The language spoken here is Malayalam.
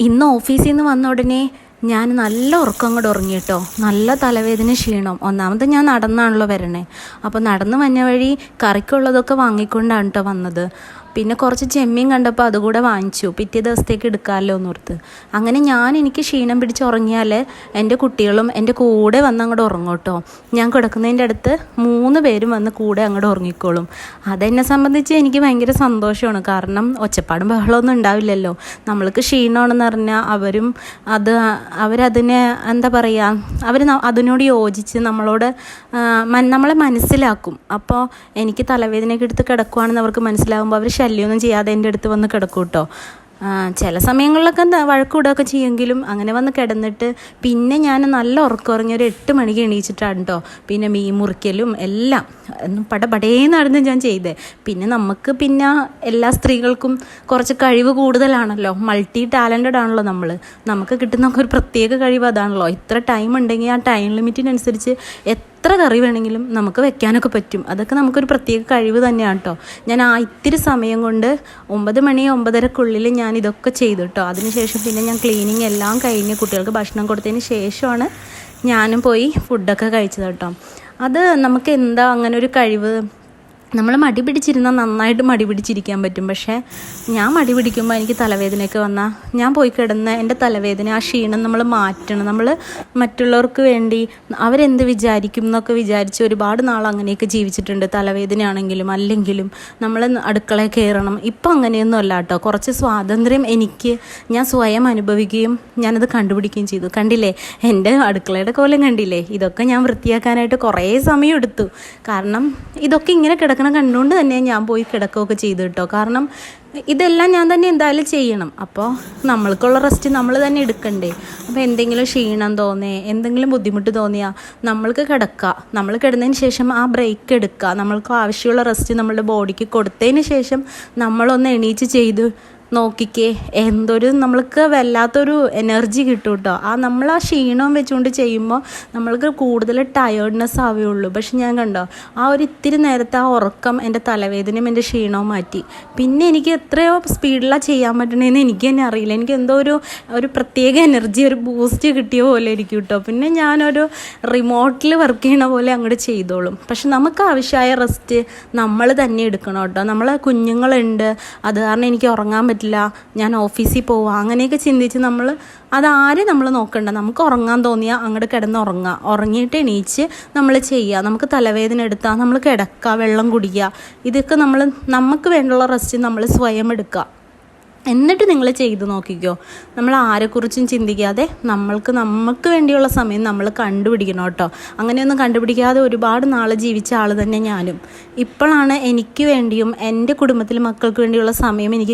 ഇന്ന് ഓഫീസിൽ നിന്ന് വന്ന ഉടനെ ഞാൻ നല്ല ഉറക്കം കൂടെ ഉറങ്ങി കേട്ടോ. നല്ല തലവേദന ക്ഷീണം. ഒന്നാമത് ഞാൻ നടന്നാണല്ലോ വരണേ. അപ്പോൾ നടന്ന് വന്ന വഴി കറിക്കുള്ളതൊക്കെ വാങ്ങിക്കൊണ്ടാണ് കേട്ടോ വന്നത്. പിന്നെ കുറച്ച് ചെമ്മീൻ കണ്ടപ്പോൾ അതുകൂടെ വാങ്ങിച്ചു. പിറ്റേ ദിവസത്തേക്ക് എടുക്കാമല്ലോ എന്നോർത്ത്. അങ്ങനെ ഞാൻ എനിക്ക് ക്ഷീണം പിടിച്ച് ഉറങ്ങിയാൽ എന്റെ കുട്ടികളും എന്റെ കൂടെ വന്ന് അങ്ങോട്ട് ഉറങ്ങും കേട്ടോ ഞാൻ കിടക്കുന്നതിന്റെ അടുത്ത് മൂന്ന് പേരും വന്ന് കൂടെ അങ്ങോട്ട് ഉറങ്ങിക്കോളും. അതെന്നെ സംബന്ധിച്ച് എനിക്ക് ഭയങ്കര സന്തോഷമാണ്. കാരണം ഒച്ചപ്പാടും ബഹളമൊന്നും ഉണ്ടാവില്ലല്ലോ. നമ്മൾക്ക് ക്ഷീണമാണെന്ന് പറഞ്ഞാൽ അവരും അത് അവരതിനെ എന്താ പറയുക അവർ അതിനോട് യോജിച്ച് നമ്മളോട് നമ്മളെ മനസ്സിലാക്കും. അപ്പോൾ എനിക്ക് തലവേദനയൊക്കെ എടുത്ത് കിടക്കുവാണെന്ന് അവർക്ക് മനസ്സിലാകുമ്പോൾ അവർ ശല്യമൊന്നും ചെയ്യാതെ എന്റെ അടുത്ത് വന്ന് കിടക്കും കേട്ടോ. ചില സമയങ്ങളിലൊക്കെ വഴക്കൂടൊക്കെ ചെയ്യുമെങ്കിലും അങ്ങനെ വന്ന് കിടന്നിട്ട് പിന്നെ ഞാൻ നല്ല ഉറക്കം ഉറങ്ങി ഒരു എട്ട് മണിക്ക് എണീച്ചിട്ടാണ് കേട്ടോ. പിന്നെ മീൻ മുറിക്കലും എല്ലാം പടപടേന്ന് നടന്ന് ഞാൻ ചെയ്തേ. പിന്നെ നമുക്ക് പിന്നെ എല്ലാ സ്ത്രീകൾക്കും കുറച്ച് കഴിവ് കൂടുതലാണല്ലോ. മൾട്ടി ടാലന്റഡ് ആണല്ലോ നമ്മൾ നമുക്ക് കിട്ടുന്ന ഒരു പ്രത്യേക കഴിവ് അതാണല്ലോ. ഇത്ര ടൈം ഉണ്ടെങ്കിൽ ആ ടൈം ലിമിറ്റിനനുസരിച്ച് എത്ര കറി വേണമെങ്കിലും നമുക്ക് വെക്കാനൊക്കെ പറ്റും. അതൊക്കെ നമുക്കൊരു പ്രത്യേക കഴിവ് തന്നെയാണ് കേട്ടോ ഞാൻ ആ ഇത്തിരി സമയം കൊണ്ട് ഒമ്പത് മണി ഒമ്പതരക്കുള്ളിൽ ഞാൻ ഇതൊക്കെ ചെയ്തു കേട്ടോ അതിനുശേഷം പിന്നെ ഞാൻ ക്ലീനിങ് എല്ലാം കഴിഞ്ഞ് കുട്ടികൾക്ക് ഭക്ഷണം കൊടുത്തതിന് ശേഷമാണ് ഞാനും പോയി ഫുഡൊക്കെ കഴിച്ചത് കേട്ടോ അത് നമുക്ക് എന്താ അങ്ങനെ ഒരു കഴിവ് നമ്മൾ മടി പിടിച്ചിരുന്നാൽ നന്നായിട്ട് മടി പിടിച്ചിരിക്കാൻ പറ്റും. പക്ഷേ ഞാൻ മടി പിടിക്കുമ്പോൾ എനിക്ക് തലവേദനയൊക്കെ വന്നാൽ ഞാൻ പോയി കിടന്ന് എന്റെ തലവേദന ആ ക്ഷീണം നമ്മൾ മാറ്റണം. നമ്മൾ മറ്റുള്ളവർക്ക് വേണ്ടി അവരെന്ത് വിചാരിക്കും എന്നൊക്കെ വിചാരിച്ച് ഒരുപാട് നാൾ അങ്ങനെയൊക്കെ ജീവിച്ചിട്ടുണ്ട്. തലവേദനയാണെങ്കിലും അല്ലെങ്കിലും നമ്മൾ അടുക്കളയിൽ കയറണം ഇപ്പം അങ്ങനെയൊന്നും അല്ല കേട്ടോ. കുറച്ച് സ്വാതന്ത്ര്യം എനിക്ക് ഞാൻ സ്വയം അനുഭവിക്കുകയും ഞാനത് കണ്ടുപിടിക്കുകയും ചെയ്തു. കണ്ടില്ലേ? എന്റെ അടുക്കളയുടെ കോലം കണ്ടില്ലേ? ഇതൊക്കെ ഞാൻ വൃത്തിയാക്കാനായിട്ട് കുറേ സമയം എടുത്തു കാരണം ഇതൊക്കെ ഇങ്ങനെ കിടക്കണം കണ്ടുകൊണ്ട് തന്നെ ഞാൻ പോയി കിടക്കുകയൊക്കെ ചെയ്തു കേട്ടോ. കാരണം ഇതെല്ലാം ഞാൻ തന്നെ എന്തായാലും ചെയ്യണം. അപ്പോൾ നമ്മൾക്കുള്ള റെസ്റ്റ് നമ്മൾ തന്നെ എടുക്കണ്ടേ. അപ്പോൾ എന്തെങ്കിലും ക്ഷീണം തോന്നേ എന്തെങ്കിലും ബുദ്ധിമുട്ട് തോന്നിയാൽ നമ്മൾക്ക് കിടക്കുക നമ്മൾ കിടന്നതിന് ശേഷം ആ ബ്രേക്ക് എടുക്കുക നമ്മൾക്ക് ആവശ്യമുള്ള റെസ്റ്റ് നമ്മളുടെ ബോഡിക്ക് കൊടുത്തതിന് ശേഷം നമ്മളൊന്ന് എണീച്ച് ചെയ്ത് നോക്കിക്കേ എന്തൊരു നമ്മൾക്ക് വല്ലാത്തൊരു എനർജി കിട്ടും കേട്ടോ ആ നമ്മൾ ആ ക്ഷീണം വെച്ചുകൊണ്ട് ചെയ്യുമ്പോൾ നമ്മൾക്ക് കൂടുതൽ ടയേർഡ്നെസ് ആവുകയുള്ളൂ. പക്ഷെ ഞാൻ കണ്ടോ ആ ഒരു ഇത്തിരി നേരത്തെ ആ ഉറക്കം എന്റെ തലവേദനയും എന്റെ ക്ഷീണവും മാറ്റി. പിന്നെ എനിക്ക് എത്രയോ സ്പീഡിലാണ് ചെയ്യാൻ പറ്റണേന്ന് എനിക്ക് തന്നെ അറിയില്ല. എനിക്ക് എന്തോ ഒരു ഒരു പ്രത്യേക എനർജി ഒരു ബൂസ്റ്റ് കിട്ടിയ പോലെ ഇരിക്കും കേട്ടോ. പിന്നെ ഞാനൊരു റിമോട്ടിൽ വർക്ക് ചെയ്യണ പോലെ അങ്ങോട്ട് ചെയ്തോളും. പക്ഷെ നമുക്ക് ആവശ്യമായ റെസ്റ്റ് നമ്മൾ തന്നെ എടുക്കണം കേട്ടോ. നമ്മളെ കുഞ്ഞുങ്ങളുണ്ട്. അത് കാരണം എനിക്ക് ഉറങ്ങാൻ പറ്റില്ല ഞാൻ ഓഫീസിൽ പോവാം അങ്ങനെയൊക്കെ ചിന്തിച്ച് നമ്മൾ അതാരും നമ്മൾ നോക്കണ്ട. നമുക്ക് ഉറങ്ങാൻ തോന്നിയാൽ അങ്ങോട്ട് കിടന്ന് ഉറങ്ങുക ഉറങ്ങിയിട്ട് എണീച്ച് നമ്മൾ ചെയ്യുക നമുക്ക് തലവേദന എടുത്താൽ നമ്മൾ കിടക്കുക വെള്ളം കുടിക്കുക ഇതൊക്കെ നമ്മൾ നമുക്ക് വേണ്ടുള്ള റെസ്റ്റ് നമ്മൾ സ്വയം എടുക്കുക എന്നിട്ട് നിങ്ങൾ ചെയ്തു നോക്കിക്കോ. നമ്മൾ ആരെക്കുറിച്ചും ചിന്തിക്കാതെ നമ്മൾക്ക് നമുക്ക് വേണ്ടിയുള്ള സമയം നമ്മൾ കണ്ടുപിടിക്കണം കേട്ടോ. അങ്ങനെയൊന്നും കണ്ടുപിടിക്കാതെ ഒരുപാട് നാൾ ജീവിച്ച ആൾ തന്നെ ഞാനും. ഇപ്പോഴാണ് എനിക്ക് വേണ്ടിയും എന്റെ കുടുംബത്തിലെ മക്കൾക്ക് വേണ്ടിയുള്ള സമയം എനിക്ക്